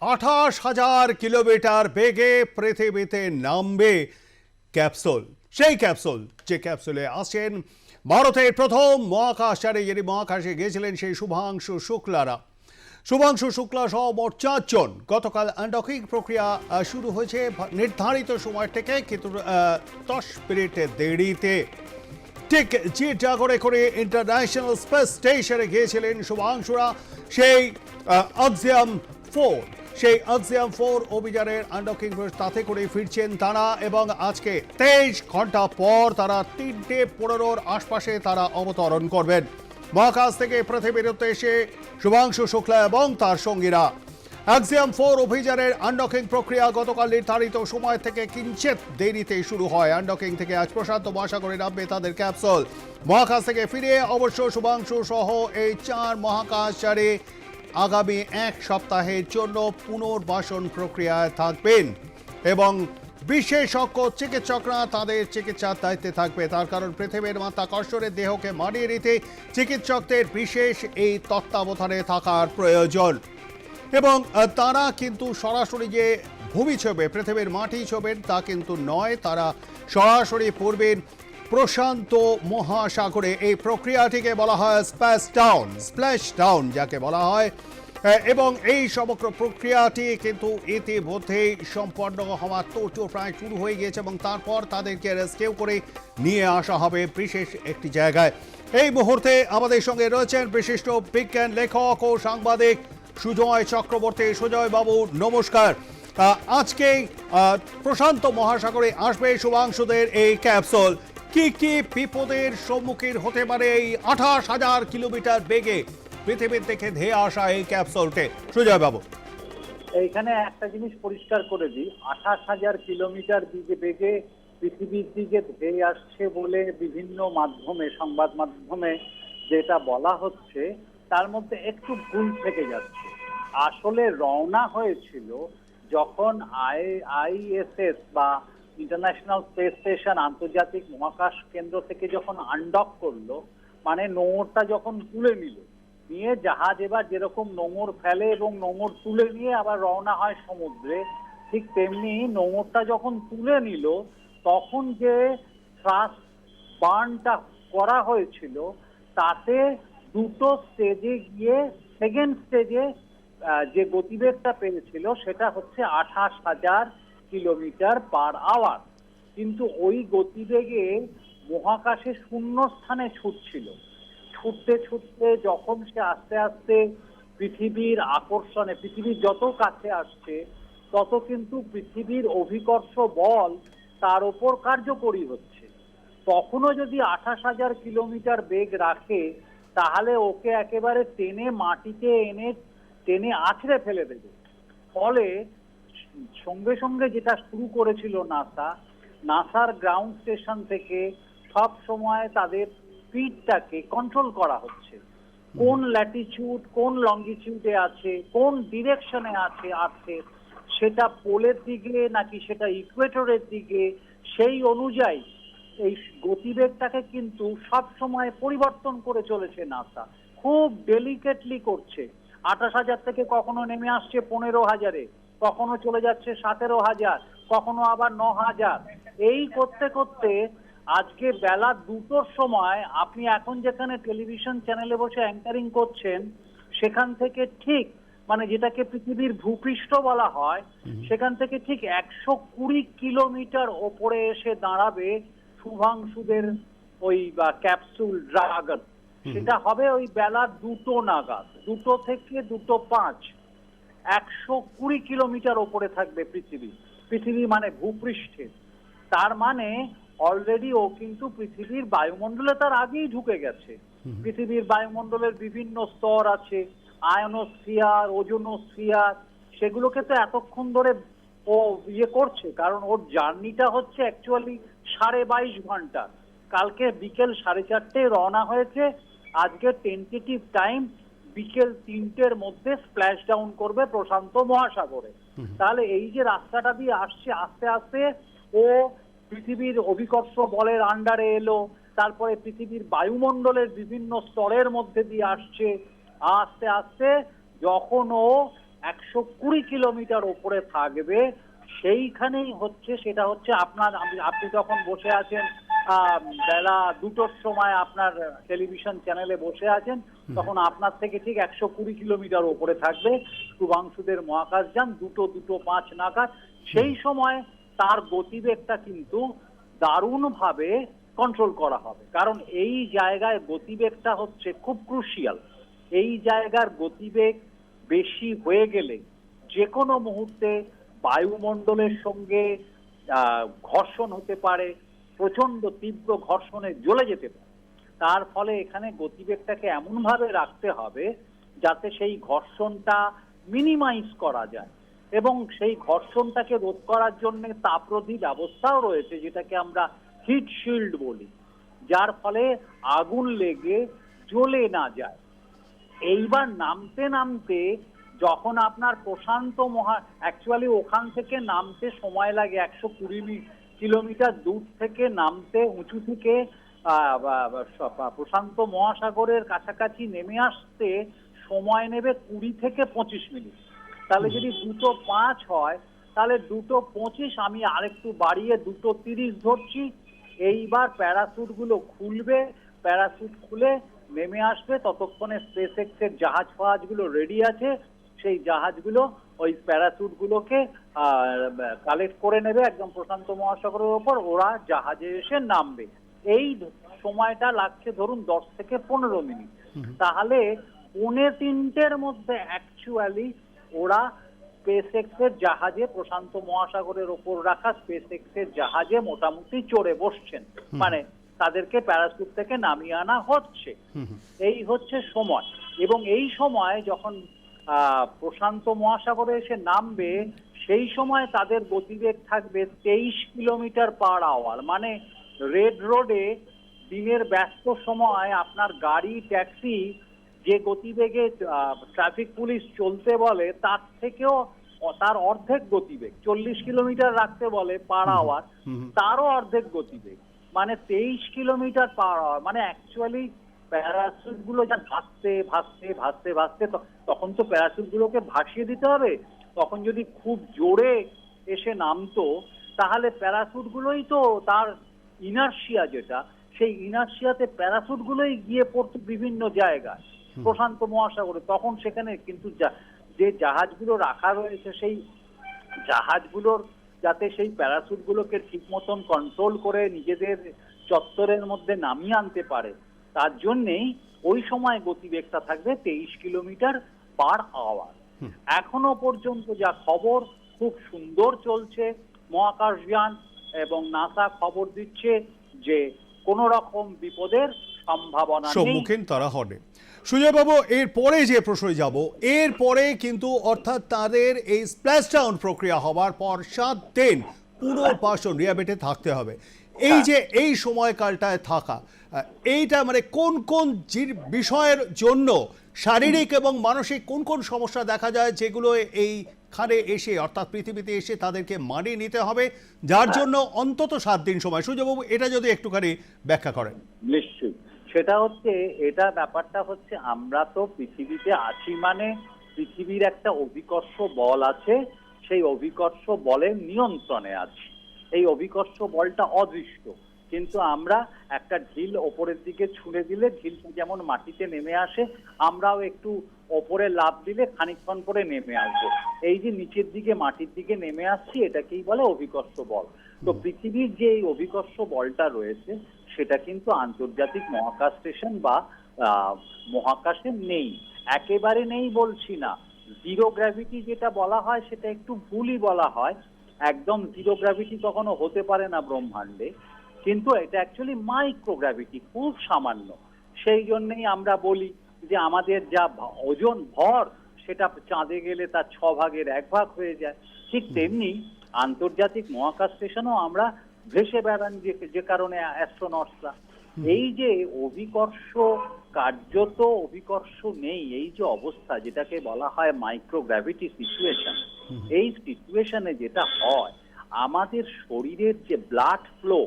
আঠাশ হাজার কিলোমিটার বেগে পৃথিবীতে নামবে ক্যাপসুল। সেই ক্যাপসুল, যে ক্যাপসুলে আসেন ভারতের প্রথম মহাকাশচারী যিনি মহাকাশে গিয়েছিলেন, সেই শুভাংশু শুক্লারা। শুভাংশু শুক্লা সহ মোট চারজন। গতকাল আন্ডকিং প্রক্রিয়া শুরু হয়েছে নির্ধারিত সময় থেকে, কিন্তু দশ মিনিট দেরিতে। ঠিক জি জাগরে করে ইন্টারন্যাশনাল স্পেস স্টেশনে গিয়েছিলেন শুভাংশুরা, সেই অক্সিয়াম ফোর। সেই অক্সিয়াম ফোর অভিযানের আন্ডকিং তাতে করে ফিরছেন তারা এবং আজকে তেইশ ঘণ্টা পর তারা তিনটে পনেরোর আশপাশে তারা অবতরণ করবেন। মহাকাশ থেকে পৃথিবীর উদ্দেশ্যে শুভাংশু শুক্লা এবং তার সঙ্গীরা। অ্যাক্সিয়াম ফোর অভিযানের আনডকিং প্রক্রিয়া গতকাল নির্ধারিত সময় থেকে কিঞ্চিত দেরিতে শুরু হয়। আনডকিং থেকে আজ প্রশান্ত মহাসাগরে নামবে তাদের ক্যাপসুল। মহাকাশ থেকে ফিরে অবশ্য শুভাংশু সহ এই চার মহাকাশচারী আগামী এক সপ্তাহের জন্য পুনর্বাসন প্রক্রিয়ায় থাকবেন এবং বিশেষজ্ঞ চিকিৎসকরা তাদের চিকিৎসার দায়িত্বে থাকবে। তার কারণ পৃথিবীর মাত্রাকর্ষণের দেহকে মানিয়ে নিতে চিকিৎসকদের বিশেষ এই তত্ত্বাবধানে থাকার প্রয়োজন। এবং তারা কিন্তু সরাসরি যে ভূমি ছবে, পৃথিবীর মাটি ছবেন তা কিন্তু নয়, তারা সরাসরি পড়বেন প্রশান্ত মহাসাগরে এই প্রক্রিয়াটিকে বলা হয় স্প্যাশ ডাউন স্প্ল্যাশ ডাউন যাকে বলা হয়। এবং এই সমগ্র প্রক্রিয়াটি কিন্তু ইতিমধ্যেই সম্পন্ন হওয়ার তোড়জোড় প্রায় শুরু হয়ে গিয়েছে এবং তারপর তাদেরকে রেস্কিউ করে নিয়ে আসা হবে বিশেষ একটি জায়গায়। এই মুহূর্তে আমাদের সঙ্গে রয়েছেন বিশিষ্ট বিজ্ঞান লেখক ও সাংবাদিক সুজয় চক্রবর্তী। সুজয় বাবু নমস্কার। আহ, আজকেই প্রশান্ত মহাসাগরে আসবে শুভাংশুদের এই ক্যাপসুল। কি কি বিপদের সম্মুখীন হতে পারে এই আঠাশ হাজার কিলোমিটার বেগে? পৃথিবীর থেকে ধেয়ে আসা এই ক্যাপসুলটে সুজয় বাবু এইখানে একটা জিনিস পরিষ্কার করে দিই। আঠাশ হাজার কিলোমিটার দিকে বেগে পৃথিবীর দিকে ধেয়ে আসছে বলে বিভিন্ন মাধ্যমে, সংবাদ মাধ্যমে যেটা বলা হচ্ছে, তার মধ্যে একটু ভুল থেকে যাচ্ছে। আসলে রওনা হয়েছিল যখন আই, আইএসএস বা ইন্টারন্যাশনাল স্পেস স্টেশন আন্তর্জাতিক মহাকাশ কেন্দ্র থেকে যখন আনডক করল মানে নোংরটা যখন তুলে নিল, নিয়ে জাহাজ এবার যেরকম নোঙর ফেলে এবং নোঙর তুলে নিয়ে আবার রওনা হয় সমুদ্রে, ঠিক তেমনি নোঙরটা যখন তুলে নিল, তখন যে থ্রাস্ট বার্নটা করা হয়েছিল, তাতে দুটো স্টেজে গিয়ে সেকেন্ড স্টেজে যে গতিবেগটা পেয়েছিল, সেটা হচ্ছে আঠাশ হাজার কিলোমিটার পার আওয়ার। কিন্তু ওই গতিবেগে মহাকাশে শূন্য স্থানে ছুটছিল। ছুটতে ছুটতে যখন সে আস্তে আস্তে পৃথিবীর আকর্ষণে, পৃথিবীর যত কাছে আসছে, তত কিন্তু পৃথিবীর অভিকর্ষ বল তার ওপর কার্যকরী হচ্ছে। তখনও যদি আঠাশ হাজার কিলোমিটার বেগ রাখে, তাহলে ওকে একেবারে টেনে মাটিতে এনে, টেনে আছড়ে ফেলে দেবে। ফলে সঙ্গে সঙ্গে যেটা শুরু করেছিল নাসা নাসার গ্রাউন্ড স্টেশন থেকে সব সময় তাদের স্পিডটাকে কন্ট্রোল করা হচ্ছে। কোন ল্যাটিচিউড কোন লঙ্গিচিউডে আছে কোন ডিরেকশনে আছে আছে সেটা পোলের দিকে নাকি সেটা ইকুয়েটরের দিকে সেই অনুযায়ী এই গতিবেগটাকে কিন্তু সব সময় পরিবর্তন করে চলেছে নাসা। খুব ডেলিকেটলি করছে। আঠাশ হাজার থেকে কখনো নেমে আসছে পনেরো হাজারে। কখনো চলে যাচ্ছে সতেরো হাজার কখনো আবার ন হাজার। এই করতে করতে আজকে বেলা দুটোর সময় আপনি এখন যেখানে টেলিভিশন চ্যানেলে বসে অ্যাঙ্কারিং করছেন সেখান থেকে ঠিক মানে যেটাকে পৃথিবীর ভূপৃষ্ঠ বলা হয় সেখান থেকে ঠিক একশো কুড়ি কিলোমিটার ওপরে এসে দাঁড়াবে শুভাংশুদের ওই বা ক্যাপসুল ড্রাগন। সেটা হবে ওই বেলা দুটো নাগাদ দুটো থেকে দুটো পাঁচ। একশো কুড়ি কিলোমিটার ওপরে থাকবে পৃথিবী। পৃথিবী মানে ভূপৃষ্ঠে। তার মানে অলরেডি ও কিন্তু পৃথিবীর বায়ুমণ্ডলে তার আগেই ঢুকে গেছে। পৃথিবীর বায়ুমণ্ডলের বিভিন্ন স্তর আছে আয়নোস্ফিয়ার ওজোনোস্ফিয়ার সেগুলোকে তো এতক্ষণ ধরে ও ইয়ে করছে কারণ ওর জার্নিটা হচ্ছে অ্যাকচুয়ালি সাড়ে বাইশ ঘণ্টা। কালকে বিকেল সাড়ে চারটে রওনা হয়েছে। আজকে টেন্টেটিভ টাইম বিকেল তিনটের মধ্যে স্প্ল্যাশ ডাউন করবে প্রশান্ত মহাসাগরে। তাহলে এই যে রাস্তাটা দিয়ে আসছে আস্তে আস্তে ও পৃথিবীর অভিকর্ষ বলের আন্ডারে এলো তারপরে পৃথিবীর বায়ুমণ্ডলের বিভিন্ন স্তরের মধ্যে দিয়ে আসছে। আস্তে আস্তে যখন ও একশো কুড়ি কিলোমিটার ওপরে থাকবে সেইখানেই হচ্ছে সেটা হচ্ছে আপনার আপনি- আপনি যখন বসে আছেন আহ, বেলা দুটোর সময় আপনার টেলিভিশন চ্যানেলে বসে আছেন তখন আপনার থেকে ঠিক একশো কুড়ি কিলোমিটার ওপরে থাকবে শুভাংশুদের মহাকাশযান দুটো দুটো পাঁচ নাগাদ। সেই সময় তার গতিবেগটা কিন্তু দারুণভাবে কন্ট্রোল করা হবে। কারণ এই জায়গায় গতিবেগটা হচ্ছে খুব ক্রুশিয়াল এই জায়গার গতিবেগ বেশি হয়ে গেলে যে কোনো মুহূর্তে বায়ুমণ্ডলের সঙ্গে আহ, ঘর্ষণ হতে পারে প্রচণ্ড তীব্র ঘর্ষণে জ্বলে যেতে পারে। তার ফলে এখানে গতিবেগটাকে এমনভাবে রাখতে হবে যাতে সেই ঘর্ষণটা মিনিমাইজ করা যায়। এবং সেই ঘর্ষণটাকে রোধ করার জন্য তাপরোধী ব্যবস্থাও রয়েছে, যেটাকে আমরা হিট শিল্ড বলি, যার ফলে আগুন লেগে জ্বলে না যায়। এইবার নামতে নামতে যখন আপনার প্রশান্ত মহা অ্যাকচুয়ালি ওখান থেকে নামতে সময় লাগে একশো কুড়ি কিলোমিটার দূর থেকে নামতে, উঁচু থেকে প্রশান্ত মহাসাগরের কাছাকাছি নেমে আসতে সময় নেবে কুড়ি থেকে পঁচিশ মিনিট। তাহলে যদি দুটো পাঁচ হয় তাহলে দুটো পঁচিশ আমি আরেকটু বাড়িয়ে দুটো তিরিশ ধরছি। এইবার প্যারাসুটগুলো খুলবে প্যারাসুট খুলে নেমে আসবে। ততক্ষণে স্পেস এক্সের জাহাজ ফাহাজগুলো রেডি আছে। সেই জাহাজগুলো ওই প্যারাসুট গুলোকে কালেক্ট করে নেবে একদম প্রশান্ত মহাসাগরের ওপর। ওরা জাহাজে এসে নামবে। এই সময়টা লাগছে ধরুন দশ থেকে পনেরো মিনিট। তাহলে পৌনে তিনটের মধ্যে অ্যাকচুয়ালি ওরা স্পেস এক্সের জাহাজে প্রশান্ত মহাসাগরের ওপর রাখা স্পেস এক্সের জাহাজে মোটামুটি চড়ে বসছেন। মানে তাদেরকে প্যারাসুট থেকে নামিয়ে আনা হচ্ছে। এই হচ্ছে সময়। এবং এই সময় যখন আহ, প্রশান্ত মহাসাগরে এসে নামবে সেই সময় তাদের গতিবেগ থাকবে তেইশ কিলোমিটার পার আওয়ার মানে রেড রোডে দিনের ব্যস্ত সময় আপনার গাড়ি ট্যাক্সি যে গতিবেগে ট্রাফিক পুলিশ চলতে বলে তার থেকেও তার অর্ধেক গতিবেগ চল্লিশ কিলোমিটার রাখতে বলে পার আওয়ার তারও অর্ধেক গতিবেগ। মানে তেইশ কিলোমিটার পার আওয়ার মানে অ্যাকচুয়ালি প্যারাসুটগুলো যা ভাসতে ভাসতে ভাসতে ভাসতে তখন তো প্যারাসুট গুলোকে ভাসিয়ে দিতে হবে। তখন যদি খুব জোরে এসে নামতো তাহলে প্যারাসুট গুলোই তো তার ইনার্শিয়া যেটা সেই ইনার্শিয়াতে প্যারাসুট গুলোই গিয়ে পড়তো বিভিন্ন জায়গায় প্রশান্ত মহাসাগরে। তখন সেখানে কিন্তু যা- জাহাজগুলো রাখা রয়েছে সেই জাহাজগুলোর যাতে সেই প্যারাসুট গুলোকে ঠিক মতন কন্ট্রোল করে নিজেদের চত্বরের মধ্যে নামিয়ে আনতে পারে তার জন্যেই ওই সময় গতিবেগটা থাকবে তেইশ কিলোমিটার পার আওয়ার এখনও পর্যন্ত যা খবর খুব সুন্দর চলছে মহাকাশযান। এবং নাসা খবর দিচ্ছে যে কোনো রকম বিপদের সম্ভাবনা সম্মুখীন তারা হবে সুজয়বাবু এর পরে যে প্রশ্নে যাব এর পরে কিন্তু অর্থাৎ তাদের এই স্প্ল্যাশ ডাউন প্রক্রিয়া হওয়ার পর সাত দিন পুনর্বাসন রিয়াবেটে থাকতে হবে। এই যে এই সময়কালটায় থাকা এইটা মানে কোন কোন বিষয়ের জন্য শারীরিক এবং মানসিক কোন কোন সমস্যা দেখা যায় যেগুলো এইখানে এসে, অর্থাৎ পৃথিবীতে এসে তাদেরকে মানিয়ে নিতে হবে, যার জন্য অন্তত সাত দিন সময়। সুজয়বাবু এটা যদি একটুখানি ব্যাখ্যা করেন। নিশ্চয়ই। সেটা হচ্ছে, এটা ব্যাপারটা হচ্ছে, আমরা তো পৃথিবীতে আছি মানে পৃথিবীর একটা অভিকর্ষ বল আছে, সেই অভিকর্ষ বলের নিয়ন্ত্রণে আছি। এই অভিকর্ষ বলটা অদৃষ্ট। কিন্তু আমরা একটা ঢিল ওপরের দিকে ছুঁড়ে দিলে, ঢিলটা যেমন মাটিতে নেমে আসে, আমরাও একটু ওপরে লাভ দিলে খানিকক্ষণ পরে নেমে আসবে। এই যে নিচের দিকে মাটির দিকে নেমে আসছি এটাকেই বলে অভিকর্ষ বল। তো পৃথিবীর যে এই অভিকর্ষ বলটা রয়েছে সেটা কিন্তু আন্তর্জাতিক মহাকাশ স্টেশন বা মহাকাশে নেই। একেবারে নেই বলছি না। জিরো গ্র্যাভিটি যেটা বলা হয় সেটা একটু ভুলই বলা হয়। একদম জিরো গ্র্যাভিটি কখনো হতে পারে না ব্রহ্মাণ্ডে। কিন্তু এটা অ্যাকচুয়ালি মাইক্রোগ্র্যাভিটি খুব সামান্য। সেই জন্যই আমরা বলি যে আমাদের যা ওজন ভর সেটা চাঁদে গেলে তার ছ ভাগের এক ভাগ হয়ে যায়। ঠিক তেমনি আন্তর্জাতিক মহাকাশ স্টেশনও আমরা ভেসে বেড়ান যে যে কারণে অ্যাস্ট্রোনটসরা। এই যে অভিকর্ষ কার্যত অভিকর্ষ নেই এই যে অবস্থা যেটাকে বলা হয় মাইক্রোগ্র্যাভিটি সিচুয়েশন এই সিচুয়েশনে যেটা হয় আমাদের শরীরের যে ব্লাড ফ্লো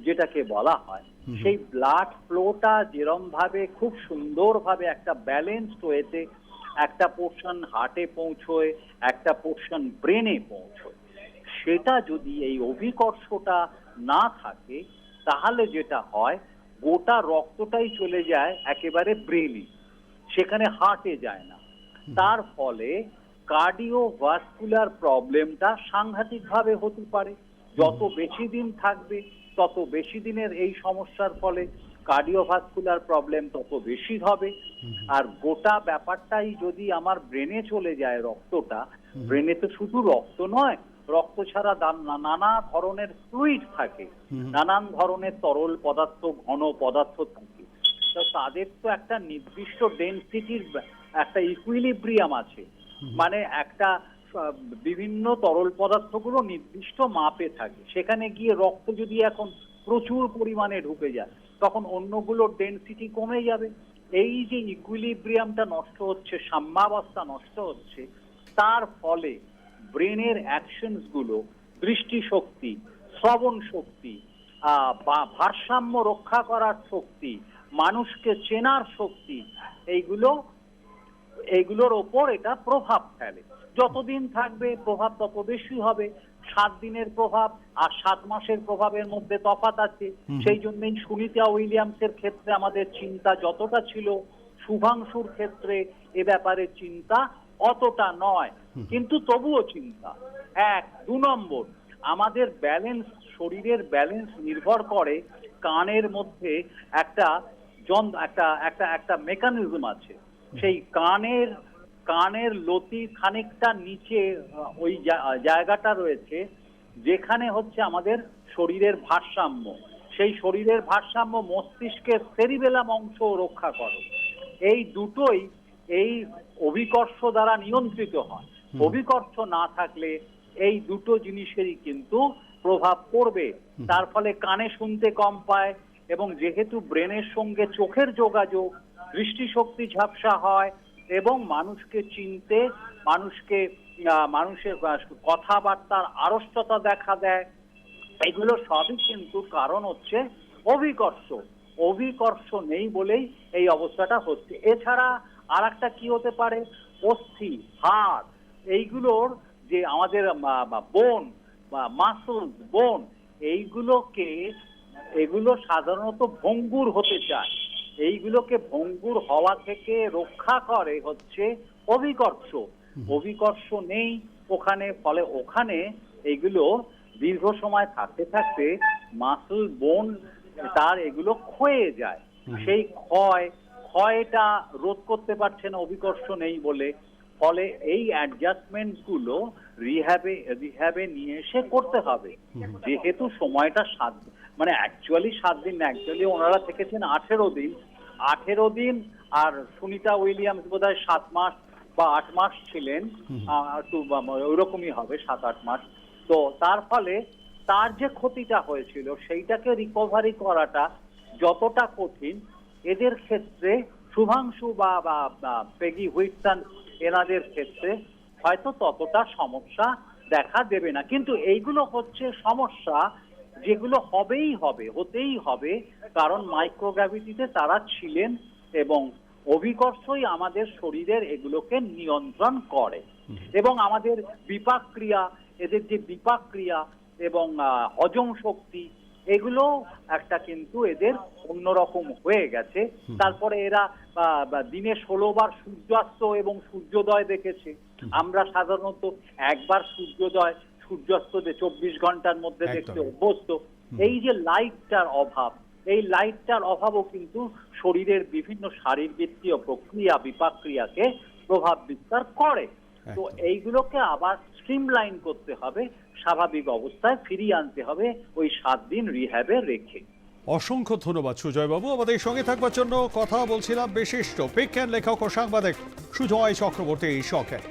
যেটাকে বলা হয় সেই ব্লাড ফ্লোটা যেরম ভাবে খুব সুন্দরভাবে একটা ব্যালেন্সড ওয়েতে একটা পোর্শন হার্টে পৌঁছয় একটা পোর্শন ব্রেনে পৌঁছয়। সেটা যদি এই অভিকর্ষটা না থাকে তাহলে যেটা হয় গোটা রক্তটাই চলে যায় একেবারে ব্রেনে সেখানে হার্টে যায় না। তার ফলে কার্ডিওভাস্কুলার প্রবলেমটা সাংঘাতিকভাবে হতে পারে। যত বেশি দিন থাকবে তত বেশি দিনের এই সমস্যার ফলে কার্ডিওভাস্কুলার প্রবলেম তত বেশি হবে। আর গোটা ব্যাপারটাই যদি আমার ব্রেনে চলে যায় রক্তটা ব্রেনে তো শুধু রক্ত নয় রক্ত ছাড়া নানা ধরনের ফ্লুইড থাকে নানান ধরনের তরল পদার্থ ঘন পদার্থ থাকে। তো তাদের তো একটা নির্দিষ্ট ডেনসিটির একটা ইকুইলিব্রিয়াম আছে। মানে একটা বিভিন্ন তরল পদার্থগুলো নির্দিষ্ট মাপে থাকে। সেখানে গিয়ে রক্ত যদি এখন প্রচুর পরিমাণে ঢুকে যায়, তখন অন্যগুলোর ডেনসিটি কমে যাবে। এই যে ইকুইলিব্রিয়ামটা নষ্ট হচ্ছে, সাম্যাবস্থা নষ্ট হচ্ছে, তার ফলে ব্রেনের অ্যাকশনসগুলো দৃষ্টিশক্তি শ্রবণ শক্তি বা ভারসাম্য রক্ষা করার শক্তি, মানুষকে চেনার শক্তি, এইগুলো, এইগুলোর ওপর এটা প্রভাব ফেলে। যতদিন থাকবে প্রভাব তত বেশি হবে। সাত দিনের প্রভাব আর সাত মাসের প্রভাবের মধ্যে তফাৎ আছে। সেই জন্যই সুনিতা উইলিয়ামসের ক্ষেত্রে আমাদের চিন্তা যতটা ছিল শুভাংশুর ক্ষেত্রে এ ব্যাপারে চিন্তা অতটা নয়। কিন্তু তবুও চিন্তা। এক দু নম্বর আমাদের ব্যালেন্স শরীরের ব্যালেন্স নির্ভর করে কানের মধ্যে একটা যন্ত্র একটা একটা একটা মেকানিজম আছে। সেই কানের কানের লতি খানিকটা নিচে ওই জায়গাটা রয়েছে যেখানে হচ্ছে আমাদের শরীরের ভারসাম্য। সেই শরীরের ভারসাম্য মস্তিষ্কের সেরিবেলাম অংশ রক্ষা করে। এই দুটোই এই অভিকর্ষ দ্বারা নিয়ন্ত্রিত হয়। অভিকর্ষ না থাকলে এই দুটো জিনিসেরই কিন্তু প্রভাব পড়বে। তার ফলে কানে শুনতে কম পায় এবং যেহেতু ব্রেনের সঙ্গে চোখের যোগাযোগ দৃষ্টিশক্তি ঝাপসা হয় এবং মানুষকে চিনতে, মানুষকে মানুষের কথাবার্তার আড়ষ্টতা দেখা দেয়। এগুলো সবই কিন্তু কারণ হচ্ছে অভিকর্ষ। অভিকর্ষ নেই বলেই এই অবস্থাটা হচ্ছে। এছাড়া আর একটা কি হতে পারে? অস্থি, হাড়, এইগুলোর যে আমাদের বোন, বা মাসুল বোন এইগুলোকে, এগুলো সাধারণত ভঙ্গুর হতে চায়। এইগুলোকে ভঙ্গুর হওয়া থেকে রক্ষা করে হচ্ছে অভিকর্ষ। অভিকর্ষ নেই ওখানে ফলে ওখানে এগুলো দীর্ঘ সময় থাকতে থাকতে মাসুল বোন তার এগুলো ক্ষয়ে যায়। সেই ক্ষয় ক্ষয়টা রোধ করতে পারছে না অভিকর্ষ নেই বলে। ফলে এই অ্যাডজাস্টমেন্টগুলো রিহ্যাবে রিহ্যাবে নিয়ে এসে করতে হবে। যেহেতু সময়টা সাত মানে অ্যাকচুয়ালি সাত দিন না অ্যাকচুয়ালি ওনারা থেকেছেন আঠেরো দিন। আঠেরো দিন আর সুনিতা উইলিয়ামস বোধহয় সাত মাস বা আট মাস ছিলেন। একটু ওইরকমই হবে সাত আট মাস। তো তার ফলে তার যে ক্ষতিটা হয়েছিল সেইটাকে রিকভারি করাটা যতটা কঠিন এদের ক্ষেত্রে শুভাংশু বা বা বা পেগি হুইটসন এনাদের ক্ষেত্রে হয়তো ততটা সমস্যা দেখা দেবে না। কিন্তু এইগুলো হচ্ছে সমস্যা যেগুলো হবেই হবে হতেই হবে কারণ মাইক্রোগ্র্যাভিটিতে তারা ছিলেন এবং অভিকর্ষই আমাদের শরীরের এগুলোকে নিয়ন্ত্রণ করে। এবং আমাদের বিপাক ক্রিয়া এদের যে বিপাক ক্রিয়া এবং হজম শক্তি এগুলো একটা কিন্তু এদের অন্যরকম হয়ে গেছে। তারপরে এরা দিনে ষোলো বার সূর্যাস্ত এবং সূর্যোদয় দেখেছে। আমরা সাধারণত একবার সূর্যোদয় সূর্যাস্ত যে চব্বিশ ঘণ্টার মধ্যে দেখতে অভ্যস্ত এই যে লাইটটার অভাব এই লাইটটার অভাবও কিন্তু শরীরের বিভিন্ন শারীরবৃত্তীয় প্রক্রিয়া বিপাক ক্রিয়াকে প্রভাব বিস্তার করে। তো এইগুলোকে আবার স্ট্রিমলাইন করতে হবে স্বাভাবিক অবস্থায় ফিরিয়ে আনতে হবে ওই সাত দিন রিহ্যাবে রেখে। অসংখ্য ধন্যবাদ সুজয়বাবু। আমাদের সঙ্গে থাকবার জন্য কথা বলছিলাম বিশিষ্ট বিজ্ঞান লেখক ও সাংবাদিক সুজয় চক্রবর্তী শখের